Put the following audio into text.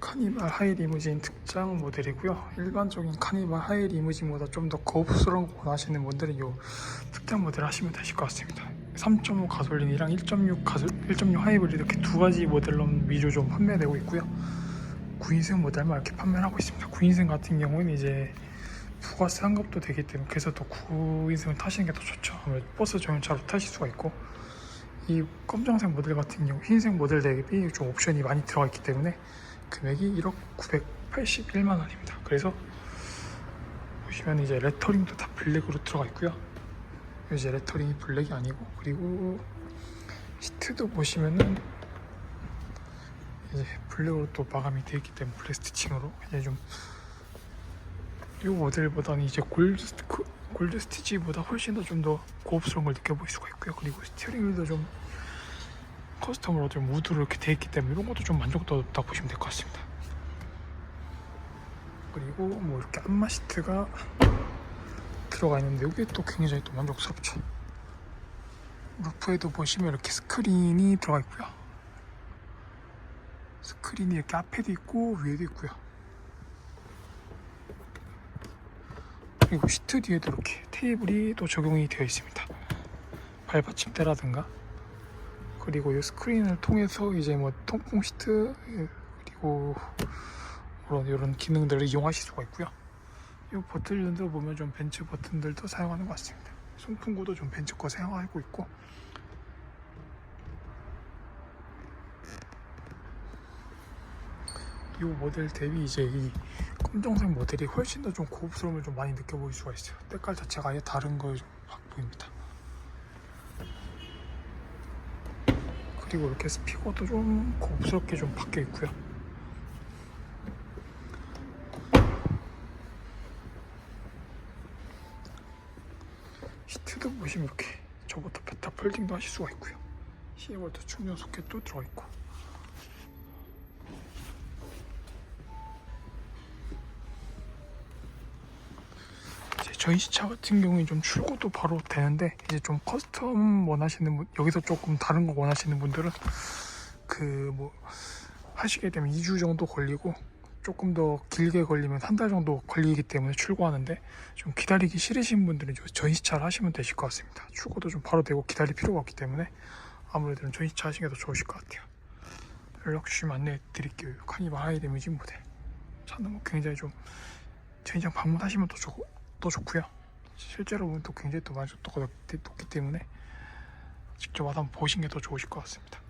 카니발 하이 리무진 특장 모델이고요. 일반적인 카니발 하이 리무진보다 좀 더 고급스러운 거 원하시는 분들은 이 특장 모델 하시면 되실 것 같습니다. 3.5 가솔린이랑 1.6 가솔 1.6 하이브리드 이렇게 두 가지 모델로 위주 좀 판매되고 있고요. 9인승 모델만 이렇게 판매를 하고 있습니다. 9인승 같은 경우는 이제 부가세 환급도 되기 때문에 그래서 또 9인승을 타시는 게 더 좋죠. 버스 전용차로 타실 수가 있고 이 검정색 모델 같은 경우 흰색 모델 대비 좀 옵션이 많이 들어가 있기 때문에 금액이 1억 981만 원입니다. 그래서 보시면 이제 레터링도 다 블랙으로 들어가 있고요. 이제 레터링이 블랙이 아니고 그리고 시트도 보시면은 이제 블랙으로 또 마감이 되어 있기 때문에 블랙 스티칭으로 이제 좀 이 모델보다는 이제 골드 스- 그- 골드 스티치보다 훨씬 더 좀 더 고급스러운 걸 느껴볼 수가 있고요. 그리고 스티어링 휠도 좀 커스텀으로 좀 우드로 이렇게 돼 있기 때문에 이런 것도 좀 만족도 높다 보시면 될 것 같습니다. 그리고 뭐 이렇게 안마 시트가 들어가 있는데 이게 또 굉장히 또 만족스럽죠. 루프에도 보시면 이렇게 스크린이 들어가 있고요. 스크린이 이렇게 앞에도 있고 위에도 있고요. 그리고 시트 뒤에도 이렇게 테이블이 또 적용이 되어 있습니다. 발받침대라든가 그리고 이 스크린을 통해서 이제 뭐 통풍 시트 예, 그리고 그런 이런 기능들을 이용하실 수가 있고요. 이 버튼들도 보면 좀 벤츠 버튼들도 사용하는 것 같습니다. 송풍구도 좀 벤츠 거 사용하고 있고 이 모델 대비 이제 이 검정색 모델이 훨씬 더 좀 고급스러움을 좀 많이 느껴보일 수가 있어요. 때깔 자체가 아예 다른 걸확 보입니다. 그리고 이렇게 스피커도 좀 고급스럽게 좀 바뀌어 있고요. 시트도 보시면 이렇게 저부터 베타 폴딩도 하실 수가 있고요. 시에볼트 충전 소켓도 들어 있고. 전시차 같은 경우에 좀 출고도 바로 되는데 이제 좀 커스텀 원하시는 분 여기서 조금 다른 거 원하시는 분들은 그 뭐 하시게 되면 2주 정도 걸리고 조금 더 길게 걸리면 한 달 정도 걸리기 때문에 출고하는데 좀 기다리기 싫으신 분들은 좀 전시차를 하시면 되실 것 같습니다. 출고도 좀 바로 되고 기다릴 필요가 없기 때문에 아무래도 전시차 하시는 게 더 좋으실 것 같아요. 연락 주시면 안내해 드릴게요. 카니발 하이 데미지 모델. 차는 뭐 굉장히 좀 전시장 방문하시면 더, 좋, 더 좋고요. 실제로 보면 또 굉장히 또 만족도가 높- 높기 때문에 직접 와서 한번 보시는 게더 좋으실 것 같습니다.